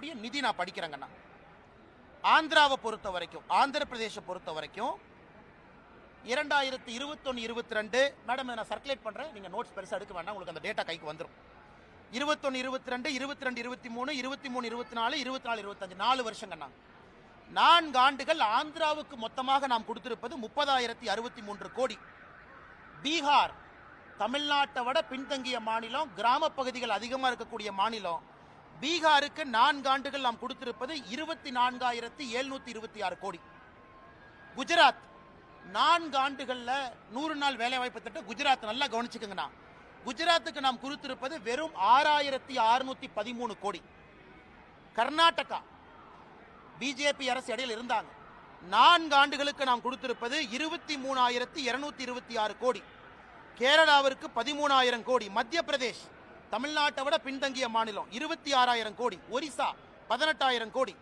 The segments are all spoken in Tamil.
இருக்கக்கூடிய நிதி நான் படிக்கிறேங்கண்ணா. ஆந்திராவை பொறுத்த வரைக்கும் ஆந்திர பிரதேச பொறுத்த வரைக்கும் இரண்டாயிரத்தி இருபத்தொன்னு இருபத்தி ரெண்டு மேடம் நான் சர்க்குலேட் பண்ணுறேன் நீங்கள் நோட்ஸ் பெருசாக எடுக்க வேண்டாம் உங்களுக்கு அந்த டேட்டா கைக்கு வந்துடும் இருபத்தொன்று இருபத்தி ரெண்டு இருபத்தி ரெண்டு இருபத்தி மூணு இருபத்தி மூணு இருபத்தி நாலு இருபத்தி நாலு இருபத்தஞ்சு நாலு வருஷங்கண்ணா. நான்கு ஆண்டுகள் ஆந்திராவுக்கு மொத்தமாக நாம் கொடுத்திருப்பது முப்பதாயிரத்தி அறுபத்தி மூன்று கோடி. பீகார் தமிழ்நாட்டை விட பின்தங்கிய மாநிலம் கிராம பகுதிகள் அதிகமாக இருக்கக்கூடிய மாநிலம் பீகாருக்கு நான்கு ஆண்டுகள் நாம் கொடுத்திருப்பது இருபத்தி நான்காயிரத்தி எழுநூத்தி இருபத்தி ஆறு கோடி. குஜராத் நான்கு ஆண்டுகளில் நூறு நாள் வேலைவாய்ப்பு திட்டம் குஜராத் நல்லா கவனிச்சுக்கோங்கண்ணா. குஜராத்துக்கு நாம் கொடுத்திருப்பது வெறும் ஆறாயிரத்தி அறுநூத்தி பதிமூணு கோடி. கர்நாடகா பிஜேபி அரசு இடையில் இருந்தாங்க. நான்கு ஆண்டுகளுக்கு நாம் கொடுத்திருப்பது இருபத்தி மூணாயிரத்தி இருநூத்தி இருபத்தி ஆறு கோடி. கேரளாவிற்கு பதிமூணாயிரம் கோடி. மத்திய பிரதேஷ் தமிழ்நாட்டை விட பின்தங்கிய மாநிலம் இருபத்தி ஆறாயிரம் கோடி ஒரிசா பதினெட்டாயிரம் கோடி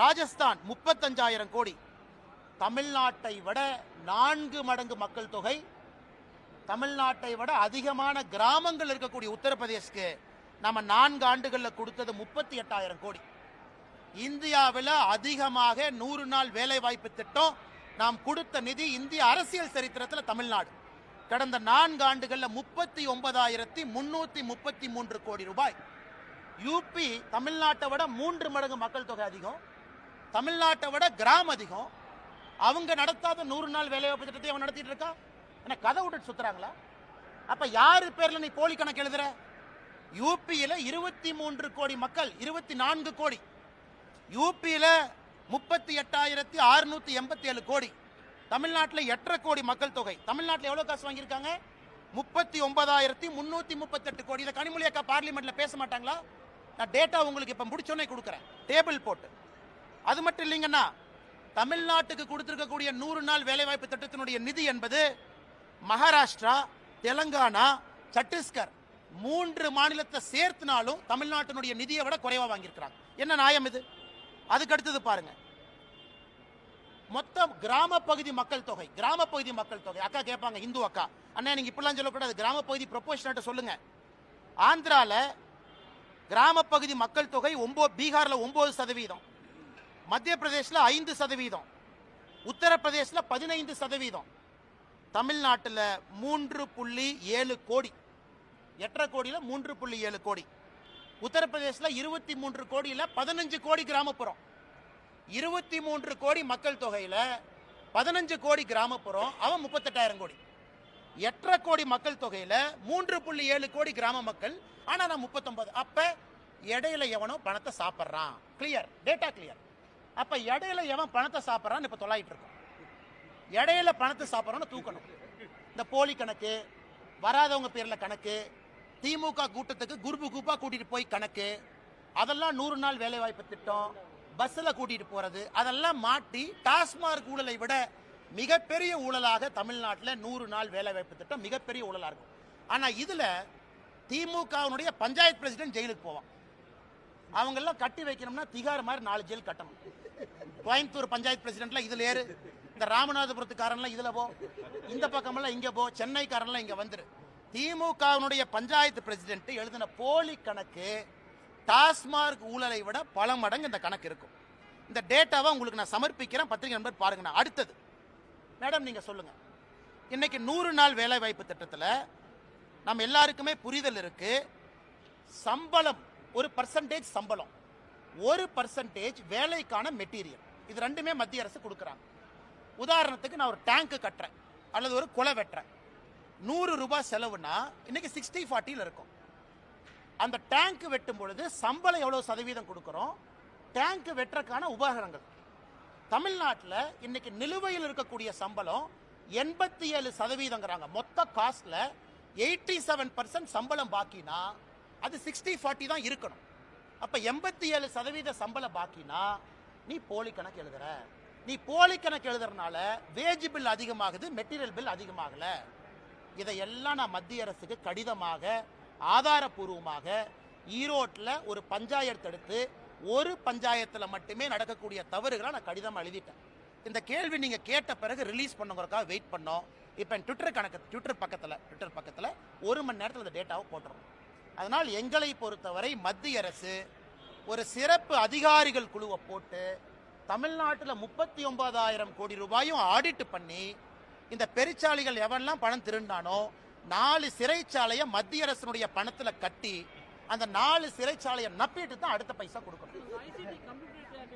ராஜஸ்தான் முப்பத்தஞ்சாயிரம் கோடி. தமிழ்நாட்டை விட நான்கு மடங்கு மக்கள் தொகை தமிழ்நாட்டை விட அதிகமான கிராமங்கள் இருக்கக்கூடிய உத்தரப்பிரதேஷ்க்கு நம்ம நான்கு ஆண்டுகளில் கொடுத்தது முப்பத்தி எட்டாயிரம் கோடி. இந்தியாவில் அதிகமாக நூறு நாள் வேலைவாய்ப்பு திட்டம் நாம் கொடுத்த நிதி இந்திய அரசியல் சரித்திரத்தில் தமிழ்நாடு. கடந்த நான்கு ஆண்டுகளில் முப்பத்தி ஒன்பதாயிரத்தி முன்னூத்தி முப்பத்தி மூன்று கோடி ரூபாய். யூபி தமிழ்நாட்டை விட மூன்று மடங்கு மக்கள் தொகை அதிகம். தமிழ்நாட்டை விட கிராம் அதிகம். அவங்க நடத்தாத நூறு நாள் வேலைவாய்ப்பு திட்டத்தை அவன் நடத்திட்டு இருக்கா? என்ன கதை விட்டுட்டு சுத்துறாங்களா? அப்ப யாரு பேர்ல நீ போலி கணக்கு எழுதுற? யூபியில இருபத்தி மூன்று கோடி மக்கள் இருபத்தி நான்கு கோடி. யூபியில முப்பத்தி எட்டாயிரத்தி அறுநூத்தி எண்பத்தி ஏழு கோடி. தமிழ்நாட்டில் எட்டரை கோடி மக்கள் தொகை. தமிழ்நாட்டில் எவ்வளோ காசு வாங்கியிருக்காங்க? முப்பத்தி ஒன்பதாயிரத்தி முந்நூற்றி முப்பத்தெட்டு கோடி. இதை கனிமொழி அக்கா பார்லிமெண்ட்டில் பேச மாட்டாங்களா? நான் டேட்டா உங்களுக்கு இப்போ முடிச்சோன்னே கொடுக்குறேன். டேபிள் போட்டு. அது மட்டும் இல்லைங்கன்னா தமிழ்நாட்டுக்கு கொடுத்துருக்கக்கூடிய நூறு நாள் வேலைவாய்ப்பு திட்டத்தினுடைய நிதி என்பது மகாராஷ்டிரா தெலங்கானா சத்தீஸ்கர் மூன்று மாநிலத்தை சேர்த்துனாலும் தமிழ்நாட்டினுடைய நிதியை விட குறைவா வாங்கியிருக்கிறாங்க. என்ன நியாயம் இது? அதுக்கு அடுத்தது பாருங்கள் மொத்தம் கிராம பகுதி மக்கள் தொகை கிராம பகுதி மக்கள் தொகை. அக்கா கேட்பாங்க இந்து அக்கா. அண்ணா நீங்க இப்படிலாம் சொல்லக்கூடாது. கிராம பகுதி ப்ரொபோஷனாக சொல்லுங்க. ஆந்திரால கிராம பகுதி மக்கள் தொகை ஒன்பது பீகார்ல ஒன்பது சதவீதம். மத்திய பிரதேசில் ஐந்து சதவீதம். உத்தரப்பிரதேசில் பதினைந்து சதவீதம். தமிழ்நாட்டில் மூன்று புள்ளி ஏழு கோடி. எட்டரை கோடியில் மூன்று புள்ளி ஏழு கோடி. உத்தரப்பிரதேசில் இருபத்தி மூன்று கோடியில் பதினஞ்சு கோடி கிராமப்புறம். இருபத்தி மூன்று கோடி மக்கள் தொகையில் பதினஞ்சு கோடி கிராமப்புறம் அவன் முப்பத்தெட்டாயிரம் கோடி. எட்டரை கோடி மக்கள் தொகையில் மூன்று புள்ளி ஏழு கோடி கிராம மக்கள் ஆனால் நான் முப்பத்தொன்பது. அப்போ இடையில எவனோ பணத்தை சாப்பிட்றான். கிளியர் டேட்டா கிளியர் அப்போ இடையில எவன் பணத்தை சாப்பிட்றான்னு இப்போ தொலாயிட்டு இருக்கோம். இடையில பணத்தை சாப்பிட்றோன்னு தூக்கணும். இந்த போலி கணக்கு வராதவங்க பேரில் கணக்கு திமுக கூட்டத்துக்கு குருபு குரூப்பாக கூட்டிகிட்டு போய் கணக்கு அதெல்லாம் நூறு நாள் வேலைவாய்ப்பு திட்டம். பஸ்ஸில் கூட்டிகிட்டு போகிறது அதெல்லாம் மாட்டி டாஸ்மார்க் ஊழலை விட மிகப்பெரிய ஊழலாக தமிழ்நாட்டில் நூறு நாள் வேலைவாய்ப்பு திட்டம் மிகப்பெரிய ஊழலாக இருக்கும். ஆனால் இதில் திமுகவினுடைய பஞ்சாயத்து பிரசிடென்ட் ஜெயிலுக்கு போவான். அவங்கெல்லாம் கட்டி வைக்கணும்னா திகார் மாதிரி நாலு ஜெயில் கட்டணும். கோயம்புத்தூர் பஞ்சாயத்து பிரசிடென்ட்லாம் இதில் ஏறு இந்த ராமநாதபுரத்துக்காரன்லாம் இதில் போ இந்த பக்கமெல்லாம் இங்கே போ சென்னைக்காரன்லாம் இங்கே வந்துரு. திமுகவினுடைய பஞ்சாயத்து பிரசிடென்ட் எழுதின போலி கணக்கு டாஸ்மார்க் ஊழலை விட பல மடங்கு இந்த கணக்கு இருக்கும். இந்த டேட்டாவை உங்களுக்கு நான் சமர்ப்பிக்கிறேன். பத்திரிகை நண்பர் பாருங்க நான் அடுத்தது. மேடம் நீங்க சொல்லுங்க. இன்னைக்கு நூறு நாள் வேலை வாய்ப்பு திட்டத்தில் நம்ம எல்லாருக்குமே புரிதல் இருக்கு. சம்பளம் ஒரு பர்சன்டேஜ் சம்பளம். ஒரு பர்சன்டேஜ் வேலைக்கான மெட்டீரியல் இது ரெண்டுமே மத்திய அரசு கொடுக்குறாங்க. உதாரணத்துக்கு நான் ஒரு டேங்க்கு கட்டுறேன். அல்லது ஒரு குலை வெட்டுறேன். நூறு ரூபாய் செலவுனா இன்னைக்கு சிக்ஸ்டி ஃபார்ட்டியில் இருக்கும். அந்த டேங்க் வெட்டும் பொழுது சம்பளம் எவ்வளவு சதவீதம் கொடுக்குறோம்? டேங்க் வெட்டுறதுக்கான உபகரணங்கள். தமிழ்நாட்டில் இன்னைக்கு நிலுவையில் இருக்கக்கூடிய சம்பளம் எண்பத்தி ஏழு சதவீதங்கிறாங்க. மொத்த காஸ்ட்ல எயிட்டி செவன் பர்சன்ட் சம்பளம் பாக்கினா அது சிக்ஸ்டி ஃபார்ட்டி தான் இருக்கணும். அப்ப எண்பத்தி ஏழு சதவீத சம்பளம் பாக்கினா நீ போலி கணக்கு எழுதுற. நீ போலி கணக்கு எழுதுறதுனால வேஜ் பில் அதிகமாகுது மெட்டீரியல் பில் அதிகமாகல. இதையெல்லாம் நான் மத்திய அரசுக்கு கடிதமாக ஆதாரபூர்வமாக ஈரோட்டில் ஒரு பஞ்சாயத்து எடுத்து ஒரு பஞ்சாயத்தில் மட்டுமே நடக்கக்கூடிய தவறுகளை நான் கடிதம் எழுதிட்டேன். இந்த கேள்வி நீங்கள் கேட்ட பிறகு ரிலீஸ் பண்ணுங்கிறக்காக வெயிட் பண்ணோம். இப்போ என் ட்விட்டர் கணக்கு ட்விட்டர் பக்கத்தில் ட்விட்டர் பக்கத்தில் ஒரு மணி நேரத்தில் இந்த டேட்டாவை போட்டுறோம். அதனால் எங்களை பொறுத்தவரை மத்திய அரசு ஒரு சிறப்பு அதிகாரிகள் குழுவை போட்டு தமிழ்நாட்டில் முப்பத்தி ஒன்பதாயிரம் கோடி ரூபாயும் ஆடிட்டு பண்ணி இந்த பெருச்சாளிகள் எவன்லாம் பணம் திருண்டானோ நாலு சிறைச்சாலையை மத்திய அரசினுடைய பணத்தில் கட்டி அந்த நாலு சிறைச்சாலையை நப்பிட்டு தான் அடுத்த பைசா கொடுக்கணும்.